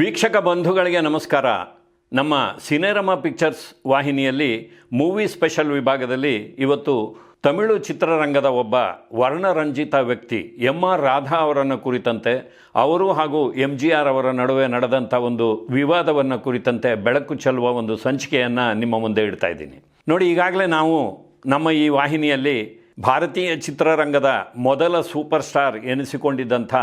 ವೀಕ್ಷಕ ಬಂಧುಗಳಿಗೆ ನಮಸ್ಕಾರ. ನಮ್ಮ ಸಿನೆರಮ ಪಿಕ್ಚರ್ಸ್ ವಾಹಿನಿಯಲ್ಲಿ ಮೂವಿ ಸ್ಪೆಷಲ್ ವಿಭಾಗದಲ್ಲಿ ಇವತ್ತು ತಮಿಳು ಚಿತ್ರರಂಗದ ಒಬ್ಬ ವರ್ಣರಂಜಿತ ವ್ಯಕ್ತಿ ಎಂ ಆರ್ ರಾಧಾ ಅವರನ್ನು ಕುರಿತಂತೆ, ಅವರು ಹಾಗೂ ಎಂ ಜಿ ಆರ್ ಅವರ ನಡುವೆ ನಡೆದಂಥ ಒಂದು ವಿವಾದವನ್ನು ಕುರಿತಂತೆ ಬೆಳಕು ಚೆಲ್ಲುವ ಒಂದು ಸಂಚಿಕೆಯನ್ನು ನಿಮ್ಮ ಮುಂದೆ ಇಡ್ತಾ ಇದ್ದೀನಿ. ನೋಡಿ, ಈಗಾಗಲೇ ನಾವು ನಮ್ಮ ಈ ವಾಹಿನಿಯಲ್ಲಿ ಭಾರತೀಯ ಚಿತ್ರರಂಗದ ಮೊದಲ ಸೂಪರ್ ಸ್ಟಾರ್ ಎನಿಸಿಕೊಂಡಿದ್ದಂಥ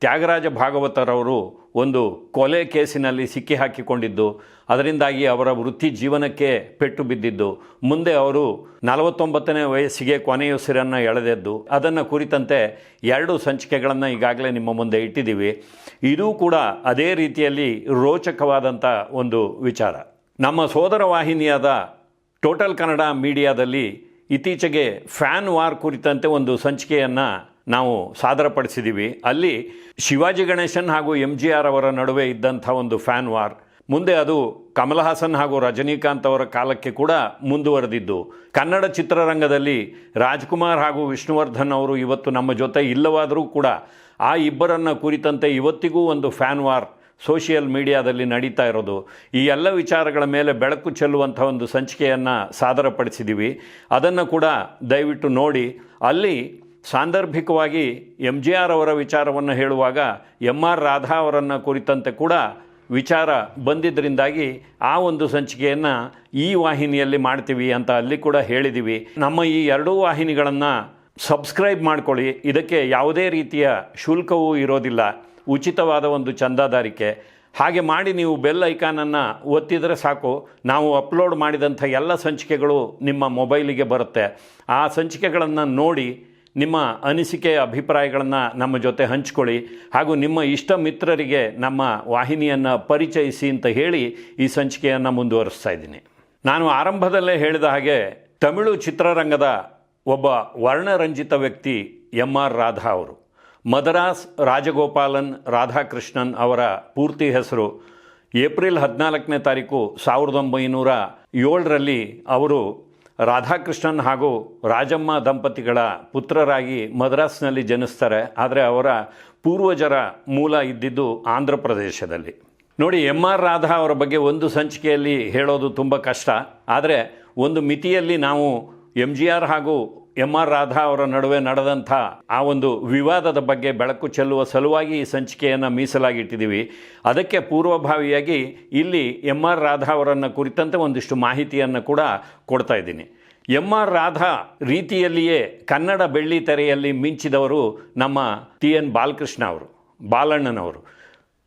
ತ್ಯಾಗರಾಜ ಭಾಗವತರವರು ಒಂದು ಕೊಲೆ ಕೇಸಿನಲ್ಲಿ ಸಿಕ್ಕಿ ಹಾಕಿಕೊಂಡಿದ್ದು, ಅದರಿಂದಾಗಿ ಅವರ ವೃತ್ತಿ ಜೀವನಕ್ಕೆ ಪೆಟ್ಟು ಬಿದ್ದಿದ್ದು. ಮುಂದೆ ಅವರು ನಲವತ್ತೊಂಬತ್ತನೇ ವಯಸ್ಸಿಗೆ ಕೊನೆಯುಸಿರನ್ನು ಎಳೆದೆದ್ದು. ಅದನ್ನು ಕುರಿತಂತೆ ಎರಡು ಸಂಚಿಕೆಗಳನ್ನು ಈಗಾಗಲೇ ನಿಮ್ಮ ಮುಂದೆ ಇಟ್ಟಿದ್ದೀವಿ. ಇದೂ ಕೂಡ ಅದೇ ರೀತಿಯಲ್ಲಿ ರೋಚಕವಾದಂಥ ಒಂದು ವಿಚಾರ. ನಮ್ಮ ಸೋದರ ವಾಹಿನಿಯಾದ ಟೋಟಲ್ ಕನ್ನಡ ಮೀಡಿಯಾದಲ್ಲಿ ಇತ್ತೀಚೆಗೆ ಫ್ಯಾನ್ ವಾರ್ ಕುರಿತಂತೆ ಒಂದು ಸಂಚಿಕೆಯನ್ನು ನಾವು ಸಾದರಪಡಿಸಿದ್ದೀವಿ ಅಲ್ಲಿ ಶಿವಾಜಿ ಗಣೇಶನ್ ಹಾಗೂ ಎಂ ಜಿ ಆರ್ ಅವರ ನಡುವೆ ಇದ್ದಂಥ ಒಂದು ಫ್ಯಾನ್ ವಾರ್. ಮುಂದೆ ಅದು ಕಮಲ್ ಹಾಸನ್ ಹಾಗೂ ರಜನಿಕಾಂತ್ ಅವರ ಕಾಲಕ್ಕೆ ಕೂಡ ಮುಂದುವರೆದಿದ್ದು. ಕನ್ನಡ ಚಿತ್ರರಂಗದಲ್ಲಿ ರಾಜ್ಕುಮಾರ್ ಹಾಗೂ ವಿಷ್ಣುವರ್ಧನ್ ಅವರು ಇವತ್ತು ನಮ್ಮ ಜೊತೆ ಇಲ್ಲವಾದರೂ ಕೂಡ ಆ ಇಬ್ಬರನ್ನು ಕುರಿತಂತೆ ಇವತ್ತಿಗೂ ಒಂದು ಫ್ಯಾನ್ ವಾರ್ ಸೋಷಿಯಲ್ ಮೀಡಿಯಾದಲ್ಲಿ ನಡೀತಾ ಇರೋದು. ಈ ಎಲ್ಲ ವಿಚಾರಗಳ ಮೇಲೆ ಬೆಳಕು ಚೆಲ್ಲುವಂಥ ಒಂದು ಸಂಚಿಕೆಯನ್ನು ಸಾದರಪಡಿಸಿದ್ದೀವಿ ಅದನ್ನು ಕೂಡ ದಯವಿಟ್ಟು ನೋಡಿ. ಅಲ್ಲಿ ಸಾಂದರ್ಭಿಕವಾಗಿ ಎಂ ಜಿ ಆರ್ ಅವರ ವಿಚಾರವನ್ನು ಹೇಳುವಾಗ ಎಂ ಆರ್ ರಾಧಾ ಅವರನ್ನು ಕುರಿತಂತೆ ಕೂಡ ವಿಚಾರ ಬಂದಿದ್ದರಿಂದಾಗಿ ಆ ಒಂದು ಸಂಚಿಕೆಯನ್ನು ಈ ವಾಹಿನಿಯಲ್ಲಿ ಮಾಡ್ತೀವಿ ಅಂತ ಅಲ್ಲಿ ಕೂಡ ಹೇಳಿದ್ದೀವಿ ನಮ್ಮ ಈ ಎರಡೂ ವಾಹಿನಿಗಳನ್ನು ಸಬ್ಸ್ಕ್ರೈಬ್ ಮಾಡ್ಕೊಳ್ಳಿ. ಇದಕ್ಕೆ ಯಾವುದೇ ರೀತಿಯ ಶುಲ್ಕವೂ ಇರೋದಿಲ್ಲ. ಉಚಿತವಾದ ಒಂದು ಚಂದಾದಾರಿಕೆ. ಹಾಗೆ ಮಾಡಿ ನೀವು ಬೆಲ್ ಐಕಾನನ್ನು ಒತ್ತಿದರೆ ಸಾಕು. ನಾವು ಅಪ್ಲೋಡ್ ಮಾಡಿದಂಥ ಎಲ್ಲ ಸಂಚಿಕೆಗಳು ನಿಮ್ಮ ಮೊಬೈಲಿಗೆ ಬರುತ್ತೆ. ಆ ಸಂಚಿಕೆಗಳನ್ನು ನೋಡಿ ನಿಮ್ಮ ಅನಿಸಿಕೆ ಅಭಿಪ್ರಾಯಗಳನ್ನು ನಮ್ಮ ಜೊತೆ ಹಂಚ್ಕೊಳ್ಳಿ ಹಾಗೂ ನಿಮ್ಮ ಇಷ್ಟ ಮಿತ್ರರಿಗೆ ನಮ್ಮ ವಾಹಿನಿಯನ್ನು ಪರಿಚಯಿಸಿ ಅಂತ ಹೇಳಿ ಈ ಸಂಚಿಕೆಯನ್ನು ಮುಂದುವರಿಸ್ತಾ ಇದ್ದೀನಿ. ನಾನು ಆರಂಭದಲ್ಲೇ ಹೇಳಿದ ಹಾಗೆ ತಮಿಳು ಚಿತ್ರರಂಗದ ಒಬ್ಬ ವರ್ಣರಂಜಿತ ವ್ಯಕ್ತಿ ಎಂ ಆರ್ ರಾಧಾ ಅವರು. ಮದರಾಸ್ ರಾಜಗೋಪಾಲನ್ ರಾಧಾಕೃಷ್ಣನ್ ಅವರ ಪೂರ್ತಿ ಹೆಸರು ಏಪ್ರಿಲ್ ಹದಿನಾಲ್ಕನೇ ತಾರೀಕು ಸಾವಿರದ ಒಂಬೈನೂರ ಏಳರಲ್ಲಿ ಅವರು ರಾಧಾಕೃಷ್ಣನ್ ಹಾಗೂ ರಾಜಮ್ಮ ದಂಪತಿಗಳ ಪುತ್ರರಾಗಿ ಮದ್ರಾಸ್ನಲ್ಲಿ ಜನಿಸ್ತಾರೆ. ಆದರೆ ಅವರ ಪೂರ್ವಜರ ಮೂಲ ಇದ್ದಿದ್ದು ಆಂಧ್ರ ಪ್ರದೇಶದಲ್ಲಿ. ನೋಡಿ ಎಂ ಆರ್ ರಾಧಾ ಅವರ ಬಗ್ಗೆ ಒಂದು ಸಂಚಿಕೆಯಲ್ಲಿ ಹೇಳೋದು ತುಂಬ ಕಷ್ಟ. ಆದರೆ ಒಂದು ಮಿತಿಯಲ್ಲಿ ನಾವು ಎಂ ಜಿ ಆರ್ ಹಾಗೂ ಎಂ ಆರ್ ರಾಧಾ ಅವರ ನಡುವೆ ನಡೆದಂಥ ಆ ಒಂದು ವಿವಾದದ ಬಗ್ಗೆ ಬೆಳಕು ಚೆಲ್ಲುವ ಸಲುವಾಗಿ ಈ ಸಂಚಿಕೆಯನ್ನು ಮೀಸಲಾಗಿಟ್ಟಿದ್ದೀವಿ. ಅದಕ್ಕೆ ಪೂರ್ವಭಾವಿಯಾಗಿ ಇಲ್ಲಿ ಎಂ ಆರ್ ರಾಧಾ ಅವರನ್ನು ಕುರಿತಂತೆ ಒಂದಿಷ್ಟು ಮಾಹಿತಿಯನ್ನು ಕೂಡ ಕೊಡ್ತಾ ಇದ್ದೀನಿ. ಎಂ ಆರ್ ರಾಧಾ ರೀತಿಯಲ್ಲಿಯೇ ಕನ್ನಡ ಬೆಳ್ಳಿ ತೆರೆಯಲ್ಲಿ ಮಿಂಚಿದವರು ನಮ್ಮ ಟಿ ಎನ್ ಬಾಲಕೃಷ್ಣ ಅವರು, ಬಾಲಣ್ಣನವರು.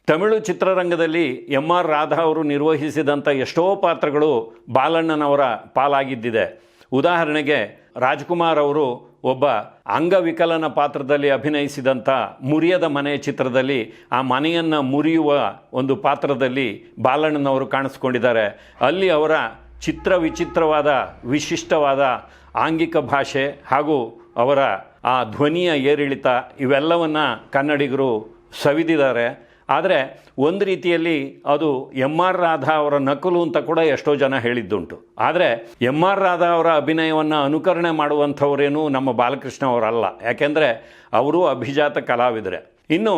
ತಮಿಳು ಚಿತ್ರರಂಗದಲ್ಲಿ ಎಂ ಆರ್ ರಾಧಾ ಅವರು ನಿರ್ವಹಿಸಿದಂಥ ಎಷ್ಟೋ ಪಾತ್ರಗಳು ಬಾಲಣ್ಣನವರ ಪಾಲಾಗಿದ್ದಿದೆ. ಉದಾಹರಣೆಗೆ ರಾಜ್ಕುಮಾರ್ ಅವರು ಒಬ್ಬ ಅಂಗವಿಕಲನ ಪಾತ್ರದಲ್ಲಿ ಅಭಿನಯಿಸಿದಂಥ ಮುರಿಯದ ಮನೆ ಚಿತ್ರದಲ್ಲಿ ಆ ಮನೆಯನ್ನು ಮುರಿಯುವ ಒಂದು ಪಾತ್ರದಲ್ಲಿ ಬಾಲಣ್ಣನವರು ಕಾಣಿಸ್ಕೊಂಡಿದ್ದಾರೆ. ಅಲ್ಲಿ ಅವರ ಚಿತ್ರ ವಿಚಿತ್ರವಾದ, ವಿಶಿಷ್ಟವಾದ ಆಂಗಿಕ ಭಾಷೆ ಹಾಗೂ ಅವರ ಆ ಧ್ವನಿಯ ಏರಿಳಿತ ಇವೆಲ್ಲವನ್ನು ಕನ್ನಡಿಗರು ಸವಿದಿದ್ದಾರೆ. ಆದರೆ ಒಂದು ರೀತಿಯಲ್ಲಿ ಅದು ಎಂ ಆರ್ ರಾಧಾ ಅವರ ನಕಲು ಅಂತ ಕೂಡ ಎಷ್ಟೋ ಜನ ಹೇಳಿದ್ದುಂಟು. ಆದರೆ ಎಂ ಆರ್ ರಾಧಾ ಅವರ ಅಭಿನಯವನ್ನು ಅನುಕರಣೆ ಮಾಡುವಂಥವರೇನು ನಮ್ಮ ಬಾಲಕೃಷ್ಣ ಅವರಲ್ಲ. ಯಾಕೆಂದರೆ ಅವರು ಅಭಿಜಾತ ಕಲಾವಿದರೆ. ಇನ್ನು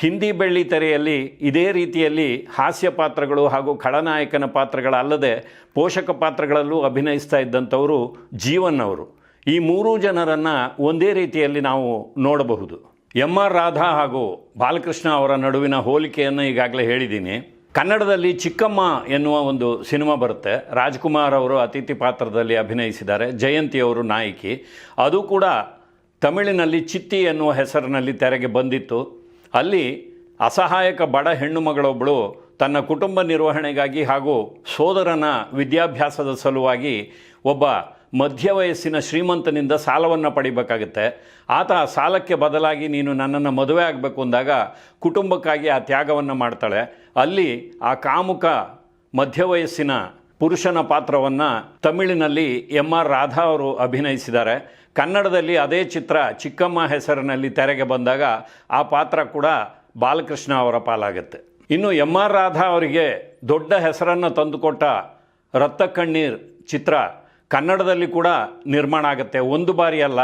ಹಿಂದಿ ಬೆಳ್ಳಿ ತೆರೆಯಲ್ಲಿ ಇದೇ ರೀತಿಯಲ್ಲಿ ಹಾಸ್ಯ ಪಾತ್ರಗಳು ಹಾಗೂ ಖಳನಾಯಕನ ಪಾತ್ರಗಳಲ್ಲದೆ ಪೋಷಕ ಪಾತ್ರಗಳಲ್ಲೂ ಅಭಿನಯಿಸ್ತಾ ಇದ್ದಂಥವರು ಜೀವನ್ ಅವರು. ಈ ಮೂರೂ ಜನರನ್ನು ಒಂದೇ ರೀತಿಯಲ್ಲಿ ನಾವು ನೋಡಬಹುದು. ಎಂ ಆರ್ ರಾಧಾ ಹಾಗೂ ಬಾಲಕೃಷ್ಣ ಅವರ ನಡುವಿನ ಹೋಲಿಕೆಯನ್ನು ಈಗಾಗಲೇ ಹೇಳಿದ್ದೀನಿ. ಕನ್ನಡದಲ್ಲಿ ಚಿಕ್ಕಮ್ಮ ಎನ್ನುವ ಒಂದು ಸಿನಿಮಾ ಬರುತ್ತೆ. ರಾಜ್ಕುಮಾರ್ ಅವರು ಅತಿಥಿ ಪಾತ್ರದಲ್ಲಿ ಅಭಿನಯಿಸಿದ್ದಾರೆ. ಜಯಂತಿ ಅವರು ನಾಯಕಿ. ಅದು ಕೂಡ ತಮಿಳಿನಲ್ಲಿ ಚಿತ್ತಿ ಎನ್ನುವ ಹೆಸರಿನಲ್ಲಿ ತೆರೆಗೆ ಬಂದಿತ್ತು. ಅಲ್ಲಿ ಅಸಹಾಯಕ ಬಡ ಹೆಣ್ಣು ಮಗಳೊಬ್ಬಳು ತನ್ನ ಕುಟುಂಬ ನಿರ್ವಹಣೆಗಾಗಿ ಹಾಗೂ ಸೋದರನ ವಿದ್ಯಾಭ್ಯಾಸದ ಸಲುವಾಗಿ ಒಬ್ಬ ಮಧ್ಯ ವಯಸ್ಸಿನ ಶ್ರೀಮಂತನಿಂದ ಸಾಲವನ್ನು ಪಡಿಬೇಕಾಗುತ್ತೆ. ಆತ ಸಾಲಕ್ಕೆ ಬದಲಾಗಿ ನೀನು ನನ್ನನ್ನು ಮದುವೆ ಆಗಬೇಕು ಅಂದಾಗ ಕುಟುಂಬಕ್ಕಾಗಿ ಆ ತ್ಯಾಗವನ್ನು ಮಾಡ್ತಾಳೆ. ಅಲ್ಲಿ ಆ ಕಾಮುಕ ಮಧ್ಯ ವಯಸ್ಸಿನ ಪುರುಷನ ಪಾತ್ರವನ್ನು ತಮಿಳಿನಲ್ಲಿ ಎಂ ಆರ್ ರಾಧಾ ಅವರು ಅಭಿನಯಿಸಿದ್ದಾರೆ. ಕನ್ನಡದಲ್ಲಿ ಅದೇ ಚಿತ್ರ ಚಿಕ್ಕಮ್ಮ ಹೆಸರಿನಲ್ಲಿ ತೆರೆಗೆ ಬಂದಾಗ ಆ ಪಾತ್ರ ಕೂಡ ಬಾಲಕೃಷ್ಣ ಅವರ ಪಾಲಾಗುತ್ತೆ. ಇನ್ನು ಎಂ ಆರ್ ರಾಧಾ ಅವರಿಗೆ ದೊಡ್ಡ ಹೆಸರನ್ನು ತಂದುಕೊಟ್ಟ ರತ್ತ ಕಣ್ಣೀರ್ ಚಿತ್ರ ಕನ್ನಡದಲ್ಲಿ ಕೂಡ ನಿರ್ಮಾಣ ಆಗುತ್ತೆ. ಒಂದು ಬಾರಿ ಅಲ್ಲ,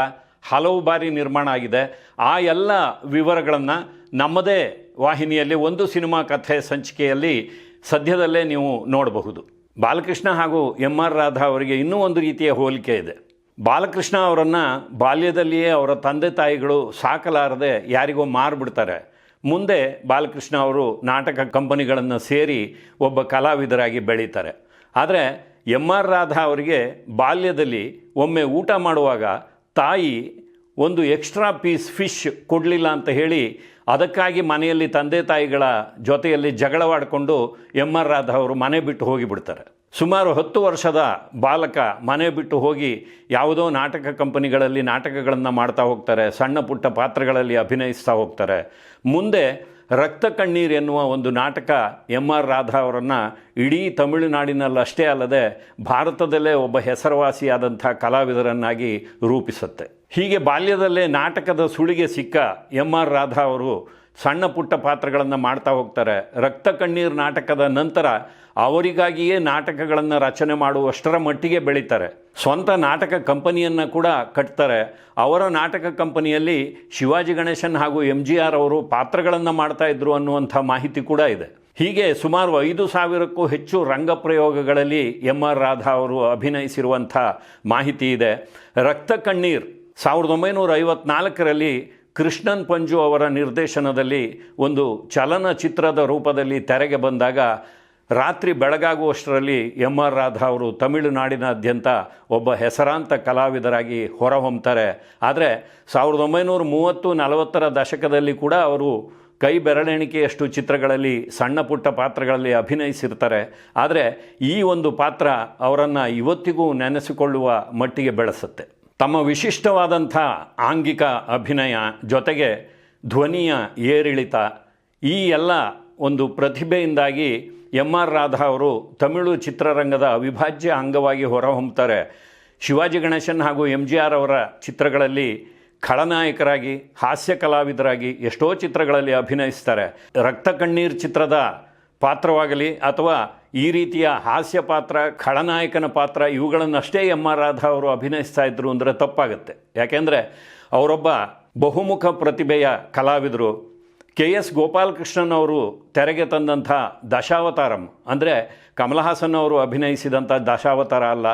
ಹಲವು ಬಾರಿ ನಿರ್ಮಾಣ ಆಗಿದೆ. ಆ ಎಲ್ಲ ವಿವರಗಳನ್ನು ನಮ್ಮದೇ ವಾಹಿನಿಯಲ್ಲಿ, ಒಂದು ಸಿನಿಮಾ ಕಥೆ ಸಂಚಿಕೆಯಲ್ಲಿ ಸದ್ಯದಲ್ಲೇ ನೀವು ನೋಡಬಹುದು. ಬಾಲಕೃಷ್ಣ ಹಾಗೂ ಎಂ ಆರ್ ರಾಧಾ ಅವರಿಗೆ ಇನ್ನೂ ಒಂದು ರೀತಿಯ ಹೋಲಿಕೆ ಇದೆ. ಬಾಲಕೃಷ್ಣ ಅವರನ್ನು ಬಾಲ್ಯದಲ್ಲಿಯೇ ಅವರ ತಂದೆ ತಾಯಿಗಳು ಸಾಕಲಾರದೆ ಯಾರಿಗೋ ಮಾರಿಬಿಡ್ತಾರೆ. ಮುಂದೆ ಬಾಲಕೃಷ್ಣ ಅವರು ನಾಟಕ ಕಂಪನಿಗಳನ್ನು ಸೇರಿ ಒಬ್ಬ ಕಲಾವಿದರಾಗಿ ಬೆಳೀತಾರೆ. ಆದರೆ ಎಂ ಆರ್ ರಾಧಾ ಅವರಿಗೆ ಬಾಲ್ಯದಲ್ಲಿ ಒಮ್ಮೆ ಊಟ ಮಾಡುವಾಗ ತಾಯಿ ಒಂದು ಎಕ್ಸ್ಟ್ರಾ ಪೀಸ್ ಫಿಶ್ ಕೊಡಲಿಲ್ಲ ಅಂತ ಹೇಳಿ ಅದಕ್ಕಾಗಿ ಮನೆಯಲ್ಲಿ ತಂದೆ ತಾಯಿಗಳ ಜೊತೆಯಲ್ಲಿ ಜಗಳವಾಡಿಕೊಂಡು ಎಂ ಆರ್ ರಾಧಾ ಅವರು ಮನೆ ಬಿಟ್ಟು ಹೋಗಿಬಿಡ್ತಾರೆ. ಸುಮಾರು ಹತ್ತು ವರ್ಷದ ಬಾಲಕ ಮನೆ ಬಿಟ್ಟು ಹೋಗಿ ಯಾವುದೋ ನಾಟಕ ಕಂಪನಿಗಳಲ್ಲಿ ನಾಟಕಗಳನ್ನು ಮಾಡ್ತಾ ಹೋಗ್ತಾರೆ, ಸಣ್ಣ ಪುಟ್ಟ ಪಾತ್ರಗಳಲ್ಲಿ ಅಭಿನಯಿಸ್ತಾ ಹೋಗ್ತಾರೆ. ಮುಂದೆ ರಕ್ತ ಕಣ್ಣೀರ್ ಎನ್ನುವ ಒಂದು ನಾಟಕ ಎಂ ಆರ್ ರಾಧಾ ಅವರನ್ನು ಇಡೀ ತಮಿಳುನಾಡಿನಲ್ಲಷ್ಟೇ ಅಲ್ಲದೆ ಭಾರತದಲ್ಲೇ ಒಬ್ಬ ಹೆಸರುವಾಸಿಯಾದಂಥ ಕಲಾವಿದರನ್ನಾಗಿ ರೂಪಿಸುತ್ತೆ. ಹೀಗೆ ಬಾಲ್ಯದಲ್ಲೇ ನಾಟಕದ ಸುಳಿಗೆ ಸಿಕ್ಕ ಎಂ ಆರ್ ರಾಧಾ ಅವರು ಸಣ್ಣ ಪುಟ್ಟ ಪಾತ್ರಗಳನ್ನು ಮಾಡ್ತಾ ಹೋಗ್ತಾರೆ. ರಕ್ತ ಕಣ್ಣೀರು ನಾಟಕದ ನಂತರ ಅವರಿಗಾಗಿಯೇ ನಾಟಕಗಳನ್ನು ರಚನೆ ಮಾಡುವಷ್ಟರ ಮಟ್ಟಿಗೆ ಬೆಳೀತಾರೆ. ಸ್ವಂತ ನಾಟಕ ಕಂಪನಿಯನ್ನು ಕೂಡ ಕಟ್ತಾರೆ. ಅವರ ನಾಟಕ ಕಂಪನಿಯಲ್ಲಿ ಶಿವಾಜಿ ಗಣೇಶನ್ ಹಾಗೂ ಎಂ ಜಿ ಆರ್ ಅವರು ಪಾತ್ರಗಳನ್ನು ಮಾಡ್ತಾ ಇದ್ರು ಅನ್ನುವಂಥ ಮಾಹಿತಿ ಕೂಡ ಇದೆ. ಹೀಗೆ ಸುಮಾರು ಐದು ಸಾವಿರಕ್ಕೂ ಹೆಚ್ಚು ರಂಗಪ್ರಯೋಗಗಳಲ್ಲಿ ಎಂ ಆರ್ ರಾಧಾ ಅವರು ಅಭಿನಯಿಸಿರುವಂಥ ಮಾಹಿತಿ ಇದೆ. ರಕ್ತ ಕಣ್ಣೀರ್ ಸಾವಿರದ ಒಂಬೈನೂರ ಐವತ್ನಾಲ್ಕರಲ್ಲಿ ಕೃಷ್ಣನ್ ಪಂಜು ಅವರ ನಿರ್ದೇಶನದಲ್ಲಿ ಒಂದು ಚಲನಚಿತ್ರದ ರೂಪದಲ್ಲಿ ತೆರೆಗೆ ಬಂದಾಗ ರಾತ್ರಿ ಬೆಳಗಾಗುವಷ್ಟರಲ್ಲಿ ಎಂ ಆರ್ ರಾಧಾ ಅವರು ತಮಿಳುನಾಡಿನಾದ್ಯಂತ ಒಬ್ಬ ಹೆಸರಾಂತ ಕಲಾವಿದರಾಗಿ ಹೊರಹೊಮ್ತಾರೆ. ಆದರೆ ಸಾವಿರದ ಒಂಬೈನೂರ ಮೂವತ್ತು ನಲವತ್ತರ ದಶಕದಲ್ಲಿ ಕೂಡ ಅವರು ಕೈ ಬೆರಳೆಣಿಕೆಯಷ್ಟು ಚಿತ್ರಗಳಲ್ಲಿ ಸಣ್ಣ ಪುಟ್ಟ ಪಾತ್ರಗಳಲ್ಲಿ ಅಭಿನಯಿಸಿರ್ತಾರೆ. ಆದರೆ ಈ ಒಂದು ಪಾತ್ರ ಅವರನ್ನು ಇವತ್ತಿಗೂ ನೆನೆಸಿಕೊಳ್ಳುವ ಮಟ್ಟಿಗೆ ಬೆಳೆಸುತ್ತೆ. ತಮ್ಮ ವಿಶಿಷ್ಟವಾದಂಥ ಆಂಗಿಕ ಅಭಿನಯ ಜೊತೆಗೆ ಧ್ವನಿಯ ಏರಿಳಿತ, ಈ ಎಲ್ಲ ಒಂದು ಪ್ರತಿಭೆಯಿಂದಾಗಿ ಎಂ ಆರ್ ರಾಧಾ ಅವರು ತಮಿಳು ಚಿತ್ರರಂಗದ ಅವಿಭಾಜ್ಯ ಅಂಗವಾಗಿ ಹೊರಹೊಮ್ಮುತ್ತಾರೆ. ಶಿವಾಜಿ ಗಣೇಶನ್ ಹಾಗೂ ಎಂ ಜಿ ಆರ್ ಅವರ ಚಿತ್ರಗಳಲ್ಲಿ ಖಳನಾಯಕರಾಗಿ, ಹಾಸ್ಯ ಕಲಾವಿದರಾಗಿ ಎಷ್ಟೋ ಚಿತ್ರಗಳಲ್ಲಿ ಅಭಿನಯಿಸ್ತಾರೆ. ರಕ್ತ ಕಣ್ಣೀರ್ ಚಿತ್ರದ ಪಾತ್ರವಾಗಲಿ ಅಥವಾ ಈ ರೀತಿಯ ಹಾಸ್ಯ ಪಾತ್ರ, ಖಳನಾಯಕನ ಪಾತ್ರ, ಇವುಗಳನ್ನಷ್ಟೇ ಎಂ ಆರ್ ರಾಧಾ ಅವರು ಅಭಿನಯಿಸ್ತಾ ಇದ್ರು ಅಂದರೆ ತಪ್ಪಾಗುತ್ತೆ. ಯಾಕೆಂದರೆ ಅವರೊಬ್ಬ ಬಹುಮುಖ ಪ್ರತಿಭೆಯ ಕಲಾವಿದರು. ಕೆ ಎಸ್ ಗೋಪಾಲಕೃಷ್ಣನ್ ಅವರು ತೆರೆಗೆ ತಂದಂಥ ದಶಾವತಾರಂ. ಅಂದರೆ ಕಮಲಹಾಸನ್ ಅವರು ಅಭಿನಯಿಸಿದಂಥ ದಶಾವತಾರ ಅಲ್ಲ,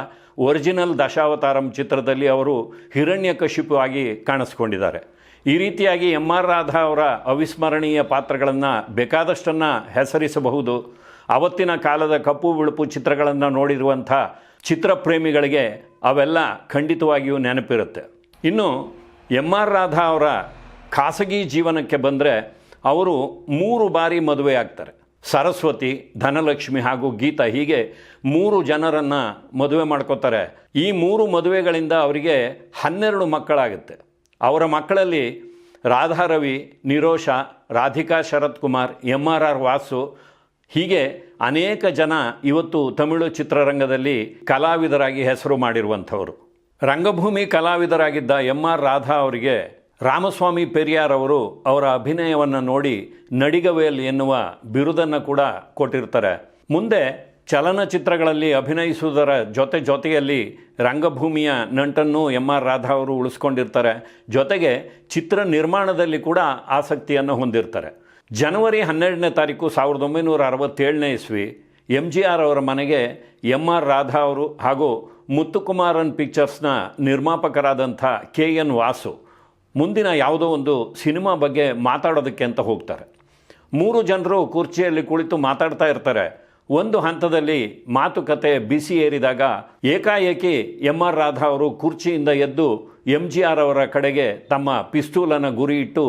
ಒರಿಜಿನಲ್ ದಶಾವತಾರಂ ಚಿತ್ರದಲ್ಲಿ ಅವರು ಹಿರಣ್ಯಕಶಿಪು ಆಗಿ ಕಾಣಿಸ್ಕೊಂಡಿದ್ದಾರೆ. ಈ ರೀತಿಯಾಗಿ ಎಂ ಆರ್ ರಾಧಾ ಅವರ ಅವಿಸ್ಮರಣೀಯ ಪಾತ್ರಗಳನ್ನು ಬೇಕಾದಷ್ಟನ್ನು ಹೆಸರಿಸಬಹುದು. ಅವತ್ತಿನ ಕಾಲದ ಕಪ್ಪು ಬಿಳುಪು ಚಿತ್ರಗಳನ್ನು ನೋಡಿರುವಂಥ ಚಿತ್ರಪ್ರೇಮಿಗಳಿಗೆ ಅವೆಲ್ಲ ಖಂಡಿತವಾಗಿಯೂ ನೆನಪಿರುತ್ತೆ. ಇನ್ನು ಎಂ ಆರ್ ರಾಧಾ ಅವರ ಖಾಸಗಿ ಜೀವನಕ್ಕೆ ಬಂದರೆ ಅವರು ಮೂರು ಬಾರಿ ಮದುವೆ ಆಗ್ತಾರೆ. ಸರಸ್ವತಿ, ಧನಲಕ್ಷ್ಮಿ ಹಾಗೂ ಗೀತಾ ಹೀಗೆ ಮೂರು ಜನರನ್ನು ಮದುವೆ ಮಾಡ್ಕೋತಾರೆ. ಈ ಮೂರು ಮದುವೆಗಳಿಂದ ಅವರಿಗೆ ಹನ್ನೆರಡು ಮಕ್ಕಳಾಗುತ್ತೆ. ಅವರ ಮಕ್ಕಳಲ್ಲಿ Radharavi, Nirosha, Radhika Sarath Kumar M R R Vasu ಹೀಗೆ ಅನೇಕ ಜನ ಇವತ್ತು ತಮಿಳು ಚಿತ್ರರಂಗದಲ್ಲಿ ಕಲಾವಿದರಾಗಿ ಹೆಸರು ಮಾಡಿರುವಂಥವರು. ರಂಗಭೂಮಿ ಕಲಾವಿದರಾಗಿದ್ದ ಎಂ ಆರ್ ರಾಧಾ ಅವರಿಗೆ ರಾಮಸ್ವಾಮಿ ಪೆರಿಯಾರ್ ಅವರು ಅವರ ಅಭಿನಯವನ್ನು ನೋಡಿ ನಡಿಗವೇಲ್ ಎನ್ನುವ ಬಿರುದನ್ನು ಕೂಡ ಕೊಟ್ಟಿರ್ತಾರೆ. ಮುಂದೆ ಚಲನಚಿತ್ರಗಳಲ್ಲಿ ಅಭಿನಯಿಸುವುದರ ಜೊತೆ ಜೊತೆಯಲ್ಲಿ ರಂಗಭೂಮಿಯ ನಂಟನ್ನು ಎಂ ಆರ್ ರಾಧಾ ಅವರು ಉಳಿಸ್ಕೊಂಡಿರ್ತಾರೆ. ಜೊತೆಗೆ ಚಿತ್ರ ನಿರ್ಮಾಣದಲ್ಲಿ ಕೂಡ ಆಸಕ್ತಿಯನ್ನು ಹೊಂದಿರ್ತಾರೆ. ಜನವರಿ ಹನ್ನೆರಡನೇ ತಾರೀಕು ಸಾವಿರದ ಒಂಬೈನೂರ ಅರವತ್ತೇಳನೇ ಇಸ್ವಿ ಎಂ ಜಿ ಆರ್ ಅವರ ಮನೆಗೆ ಎಂ ಆರ್ ರಾಧಾ ಅವರು ಹಾಗೂ ಮುತ್ತುಕುಮಾರನ್ ಪಿಕ್ಚರ್ಸ್ನ ನಿರ್ಮಾಪಕರಾದಂಥ ಕೆ ಎನ್ ವಾಸು ಮುಂದಿನ ಯಾವುದೋ ಒಂದು ಸಿನಿಮಾ ಬಗ್ಗೆ ಮಾತಾಡೋದಕ್ಕೆ ಅಂತ ಹೋಗ್ತಾರೆ. ಮೂರು ಜನರು ಕುರ್ಚಿಯಲ್ಲಿ ಕುಳಿತು ಮಾತಾಡ್ತಾ ಇರ್ತಾರೆ. ಒಂದು ಹಂತದಲ್ಲಿ ಮಾತುಕತೆ ಬಿಸಿ ಏರಿದಾಗ ಏಕಾಏಕಿ ಎಂ ಆರ್ ರಾಧಾ ಅವರು ಕುರ್ಚಿಯಿಂದ ಎದ್ದು ಎಂ ಜಿ ಆರ್ ಅವರ ಕಡೆಗೆ ತಮ್ಮ ಪಿಸ್ತೂಲನ್ನು ಗುರಿ ಇಟ್ಟು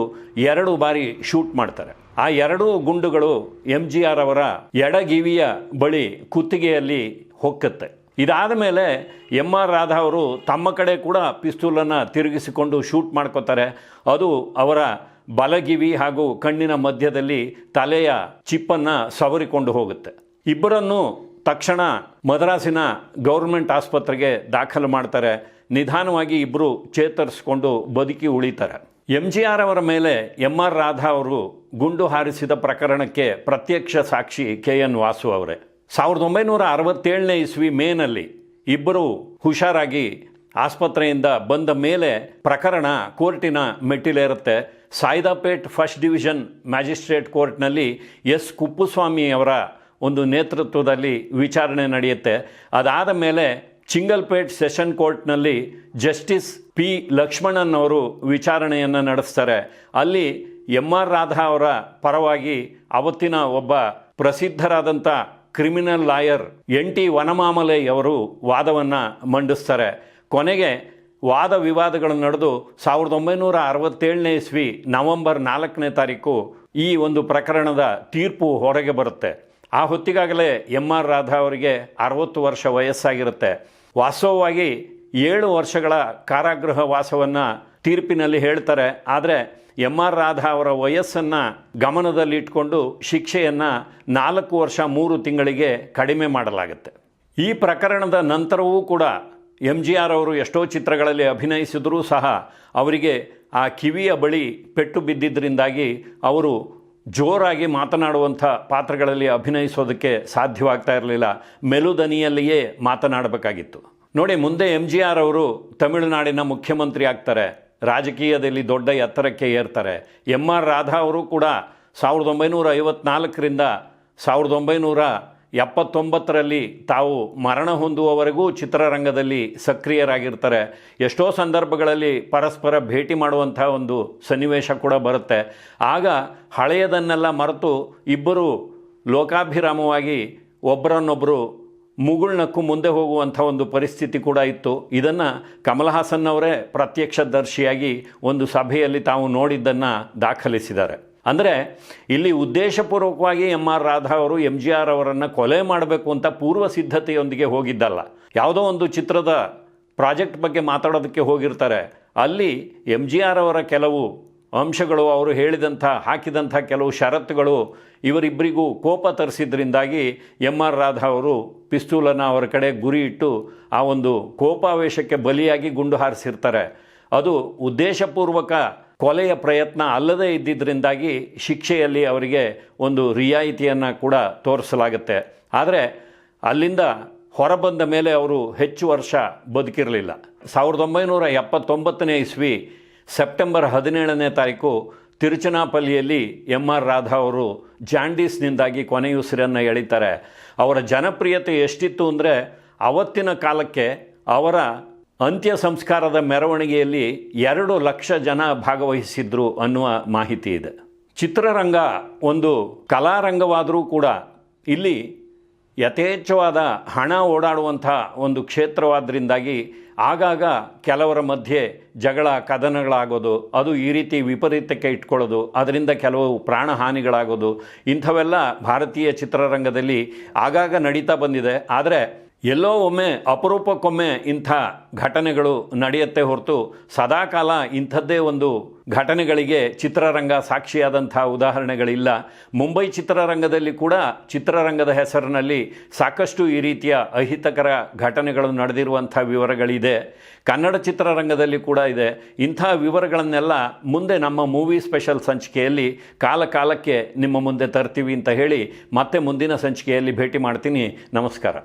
ಎರಡು ಬಾರಿ ಶೂಟ್ ಮಾಡ್ತಾರೆ. ಆ ಎರಡೂ ಗುಂಡುಗಳು ಎಂ ಜಿ ಆರ್ ಅವರ ಎಡಗಿವಿಯ ಬಳಿ ಕುತ್ತಿಗೆಯಲ್ಲಿ ಹೊಕ್ಕತ್ತೆ. ಇದಾದ ಮೇಲೆ ಎಂ ಆರ್ ರಾಧಾ ಅವರು ತಮ್ಮ ಕಡೆ ಕೂಡ ಪಿಸ್ತೂಲನ್ನು ತಿರುಗಿಸಿಕೊಂಡು ಶೂಟ್ ಮಾಡ್ಕೋತಾರೆ. ಅದು ಅವರ ಬಲಗಿವಿ ಹಾಗೂ ಕಣ್ಣಿನ ಮಧ್ಯದಲ್ಲಿ ತಲೆಯ ಚಿಪ್ಪನ್ನು ಸವರಿಕೊಂಡು ಹೋಗುತ್ತೆ. ಇಬ್ಬರನ್ನು ತಕ್ಷಣ ಮದ್ರಾಸಿನ ಗೌರ್ಮೆಂಟ್ ಆಸ್ಪತ್ರೆಗೆ ದಾಖಲು ಮಾಡ್ತಾರೆ. ನಿಧಾನವಾಗಿ ಇಬ್ಬರು ಚೇತರಿಸಿಕೊಂಡು ಬದುಕಿ ಉಳಿತಾರೆ. ಎಂ ಜಿ ಆರ್ ಅವರ ಮೇಲೆ ಎಂ ಆರ್ ರಾಧಾ ಅವರು ಗುಂಡು ಹಾರಿಸಿದ ಪ್ರಕರಣಕ್ಕೆ ಪ್ರತ್ಯಕ್ಷ ಸಾಕ್ಷಿ ಕೆ ಎನ್ ವಾಸು ಅವರೇ. ಸಾವಿರದ ಒಂಬೈನೂರ ಅರವತ್ತೇಳನೇ ಇಸ್ವಿ ಮೇನಲ್ಲಿ ಇಬ್ಬರು ಹುಷಾರಾಗಿ ಆಸ್ಪತ್ರೆಯಿಂದ ಬಂದ ಮೇಲೆ ಪ್ರಕರಣ ಕೋರ್ಟಿನ ಮೆಟ್ಟಿಲೇರುತ್ತೆ. ಸಾಯ್ದಾಪೇಟ್ ಫಸ್ಟ್ ಡಿವಿಷನ್ ಮ್ಯಾಜಿಸ್ಟ್ರೇಟ್ ಕೋರ್ಟ್ನಲ್ಲಿ ಎಸ್ ಕುಪ್ಪುಸ್ವಾಮಿ ಅವರ ಒಂದು ನೇತೃತ್ವದಲ್ಲಿ ವಿಚಾರಣೆ ನಡೆಯುತ್ತೆ. ಅದಾದ ಮೇಲೆ ಚಿಂಗಲ್ಪೇಟ್ ಸೆಷನ್ ಕೋರ್ಟ್ನಲ್ಲಿ ಜಸ್ಟಿಸ್ ಪಿ ಲಕ್ಷ್ಮಣನ್ ಅವರು ವಿಚಾರಣೆಯನ್ನು ನಡೆಸ್ತಾರೆ. ಅಲ್ಲಿ ಎಂ ಆರ್ ರಾಧಾ ಅವರ ಪರವಾಗಿ ಅವತ್ತಿನ ಒಬ್ಬ ಪ್ರಸಿದ್ಧರಾದಂಥ criminal lawyer N T Vanamamalai ಅವರು ವಾದವನ್ನು ಮಂಡಿಸ್ತಾರೆ. ಕೊನೆಗೆ ವಾದ ವಿವಾದಗಳು ನಡೆದು ಸಾವಿರದ ಒಂಬೈನೂರ ಅರವತ್ತೇಳನೇ ಇಸ್ವಿ ನವೆಂಬರ್ ನಾಲ್ಕನೇ ತಾರೀಕು ಈ ಒಂದು ಪ್ರಕರಣದ ತೀರ್ಪು ಹೊರಗೆ ಬರುತ್ತೆ. ಆ ಹೊತ್ತಿಗಾಗಲೇ ಎಂ ಆರ್ ರಾಧಾ ಅವರಿಗೆ ಅರವತ್ತು ವರ್ಷ ವಯಸ್ಸಾಗಿರುತ್ತೆ. ವಾಸ್ತವವಾಗಿ ಏಳು ವರ್ಷಗಳ ಕಾರಾಗೃಹ ವಾಸವನ್ನು ತೀರ್ಪಿನಲ್ಲಿ ಹೇಳ್ತಾರೆ, ಆದರೆ ಎಂ ಆರ್ ರಾಧಾ ಅವರ ವಯಸ್ಸನ್ನು ಗಮನದಲ್ಲಿಟ್ಕೊಂಡು ಶಿಕ್ಷೆಯನ್ನು ನಾಲ್ಕು ವರ್ಷ ಮೂರು ತಿಂಗಳಿಗೆ ಕಡಿಮೆ ಮಾಡಲಾಗುತ್ತೆ. ಈ ಪ್ರಕರಣದ ನಂತರವೂ ಕೂಡ ಎಂ ಜಿ ಆರ್ ಅವರು ಎಷ್ಟೋ ಚಿತ್ರಗಳಲ್ಲಿ ಅಭಿನಯಿಸಿದರೂ ಸಹ ಅವರಿಗೆ ಆ ಕಿವಿಯ ಬಳಿ ಪೆಟ್ಟು ಬಿದ್ದಿದ್ದರಿಂದಾಗಿ ಅವರು ಜೋರಾಗಿ ಮಾತನಾಡುವಂಥ ಪಾತ್ರಗಳಲ್ಲಿ ಅಭಿನಯಿಸೋದಕ್ಕೆ ಸಾಧ್ಯವಾಗ್ತಾ ಇರಲಿಲ್ಲ. ಮೆಲುದನಿಯಲ್ಲಿಯೇ ಮಾತನಾಡಬೇಕಾಗಿತ್ತು. ನೋಡಿ, ಮುಂದೆ ಎಂ ಜಿ ಆರ್ ಅವರು ತಮಿಳುನಾಡಿನ ಮುಖ್ಯಮಂತ್ರಿ ಆಗ್ತಾರೆ. ರಾಜಕೀಯದಲ್ಲಿ ದೊಡ್ಡ ಎತ್ತರಕ್ಕೆ ಏರ್ತಾರೆ. ಎಂ ಆರ್ ರಾಧಾ ಅವರು ಕೂಡ ಸಾವಿರದ ಒಂಬೈನೂರ ಐವತ್ನಾಲ್ಕರಿಂದ ಸಾವಿರದ ಒಂಬೈನೂರ ಎಪ್ಪತ್ತೊಂಬತ್ತರಲ್ಲಿ ತಾವು ಮರಣ ಹೊಂದುವವರೆಗೂ ಚಿತ್ರರಂಗದಲ್ಲಿ ಸಕ್ರಿಯರಾಗಿರ್ತಾರೆ. ಎಷ್ಟೋ ಸಂದರ್ಭಗಳಲ್ಲಿ ಪರಸ್ಪರ ಭೇಟಿ ಮಾಡುವಂಥ ಒಂದು ಸನ್ನಿವೇಶ ಕೂಡ ಬರುತ್ತೆ. ಆಗ ಹಳೆಯದನ್ನೆಲ್ಲ ಮರೆತು ಇಬ್ಬರು ಲೋಕಾಭಿರಾಮವಾಗಿ ಒಬ್ಬರನ್ನೊಬ್ಬರು ಮುಗುಳ್ನಕ್ಕು ಮುಂದೆ ಹೋಗುವಂಥ ಒಂದು ಪರಿಸ್ಥಿತಿ ಕೂಡ ಇತ್ತು. ಇದನ್ನು ಕಮಲ್ ಹಾಸನ್ ಅವರೇ ಪ್ರತ್ಯಕ್ಷದರ್ಶಿಯಾಗಿ ಒಂದು ಸಭೆಯಲ್ಲಿ ತಾವು ನೋಡಿದ್ದನ್ನು ದಾಖಲಿಸಿದ್ದಾರೆ. ಅಂದರೆ ಇಲ್ಲಿ ಉದ್ದೇಶಪೂರ್ವಕವಾಗಿ ಎಂ ಆರ್ ರಾಧಾ ಅವರು ಎಂ ಜಿ ಆರ್ ಅವರನ್ನು ಕೊಲೆ ಮಾಡಬೇಕು ಅಂತ ಪೂರ್ವ ಸಿದ್ಧತೆಯೊಂದಿಗೆ ಹೋಗಿದ್ದಲ್ಲ. ಯಾವುದೋ ಒಂದು ಚಿತ್ರದ ಪ್ರಾಜೆಕ್ಟ್ ಬಗ್ಗೆ ಮಾತಾಡೋದಕ್ಕೆ ಹೋಗಿರ್ತಾರೆ. ಅಲ್ಲಿ ಎಂ ಜಿ ಆರ್ ಅವರ ಕೆಲವು ಅಂಶಗಳು ಅವರು ಹೇಳಿದಂಥ, ಹಾಕಿದಂಥ ಕೆಲವು ಷರತ್ತುಗಳು ಇವರಿಬ್ಬರಿಗೂ ಕೋಪ ತರಿಸಿದ್ರಿಂದಾಗಿ ಎಂ ಆರ್ ರಾಧಾ ಅವರು ಪಿಸ್ತೂಲನ್ನು ಅವರ ಕಡೆ ಗುರಿ ಇಟ್ಟು ಆ ಒಂದು ಕೋಪಾವೇಶಕ್ಕೆ ಬಲಿಯಾಗಿ ಗುಂಡು ಹಾರಿಸಿರ್ತಾರೆ. ಅದು ಉದ್ದೇಶಪೂರ್ವಕ ಕೊಲೆಯ ಪ್ರಯತ್ನ ಅಲ್ಲದೇ ಇದ್ದಿದ್ದರಿಂದಾಗಿ ಶಿಕ್ಷೆಯಲ್ಲಿ ಅವರಿಗೆ ಒಂದು ರಿಯಾಯಿತಿಯನ್ನು ಕೂಡ ತೋರಿಸಲಾಗುತ್ತೆ. ಆದರೆ ಅಲ್ಲಿಂದ ಹೊರಬಂದ ಮೇಲೆ ಅವರು ಹೆಚ್ಚು ವರ್ಷ ಬದುಕಿರಲಿಲ್ಲ. ಸಾವಿರದ ಒಂಬೈನೂರ ಎಪ್ಪತ್ತೊಂಬತ್ತನೇ ಇಸ್ವಿ ಸೆಪ್ಟೆಂಬರ್ ಹದಿನೇಳನೇ ತಾರೀಕು ತಿರುಚನಾಪಲ್ಲಿಯಲ್ಲಿ ಎಂ ಆರ್ ರಾಧಾ ಅವರು ಜಾಂಡೀಸ್ನಿಂದಾಗಿ ಕೊನೆಯುಸಿರನ್ನು ಎಳಿತಾರೆ. ಅವರ ಜನಪ್ರಿಯತೆ ಎಷ್ಟಿತ್ತು ಅಂದರೆ ಅವತ್ತಿನ ಕಾಲಕ್ಕೆ ಅವರ ಅಂತ್ಯ ಸಂಸ್ಕಾರದ ಮೆರವಣಿಗೆಯಲ್ಲಿ ಎರಡು ಲಕ್ಷ ಜನ ಭಾಗವಹಿಸಿದ್ರು ಅನ್ನುವ ಮಾಹಿತಿ ಇದೆ. ಚಿತ್ರರಂಗ ಒಂದು ಕಲಾರಂಗವಾದರೂ ಕೂಡ ಇಲ್ಲಿ ಯಥೇಚ್ಛವಾದ ಹಣ ಓಡಾಡುವಂಥ ಒಂದು ಕ್ಷೇತ್ರವಾದ್ದರಿಂದಾಗಿ ಆಗಾಗ ಕೆಲವರ ಮಧ್ಯೆ ಜಗಳ ಕದನಗಳಾಗೋದು, ಅದು ಈ ರೀತಿ ವಿಪರೀತಕ್ಕೆ ಇಟ್ಕೊಳ್ಳೋದು, ಅದರಿಂದ ಕೆಲವು ಪ್ರಾಣಹಾನಿಗಳಾಗೋದು, ಇಂಥವೆಲ್ಲ ಭಾರತೀಯ ಚಿತ್ರರಂಗದಲ್ಲಿ ಆಗಾಗ ನಡೀತಾ ಬಂದಿದೆ. ಆದರೆ ಎಲ್ಲೋ ಒಮ್ಮೆ, ಅಪರೂಪಕ್ಕೊಮ್ಮೆ ಇಂಥ ಘಟನೆಗಳು ನಡೆಯುತ್ತೆ ಹೊರತು ಸದಾಕಾಲ ಇಂಥದ್ದೇ ಒಂದು ಘಟನೆಗಳಿಗೆ ಚಿತ್ರರಂಗ ಸಾಕ್ಷಿಯಾದಂಥ ಉದಾಹರಣೆಗಳಿಲ್ಲ. ಮುಂಬೈ ಚಿತ್ರರಂಗದಲ್ಲಿ ಕೂಡ ಚಿತ್ರರಂಗದ ಹೆಸರಿನಲ್ಲಿ ಸಾಕಷ್ಟು ಈ ರೀತಿಯ ಅಹಿತಕರ ಘಟನೆಗಳು ನಡೆದಿರುವಂಥ ವಿವರಗಳಿದೆ. ಕನ್ನಡ ಚಿತ್ರರಂಗದಲ್ಲಿ ಕೂಡ ಇದೆ. ಇಂಥ ವಿವರಗಳನ್ನೆಲ್ಲ ಮುಂದೆ ನಮ್ಮ ಮೂವಿ ಸ್ಪೆಷಲ್ ಸಂಚಿಕೆಯಲ್ಲಿ ಕಾಲ ಕಾಲಕ್ಕೆ ನಿಮ್ಮ ಮುಂದೆ ತರ್ತೀವಿ ಅಂತ ಹೇಳಿ ಮತ್ತೆ ಮುಂದಿನ ಸಂಚಿಕೆಯಲ್ಲಿ ಭೇಟಿ ಮಾಡ್ತೀನಿ. ನಮಸ್ಕಾರ.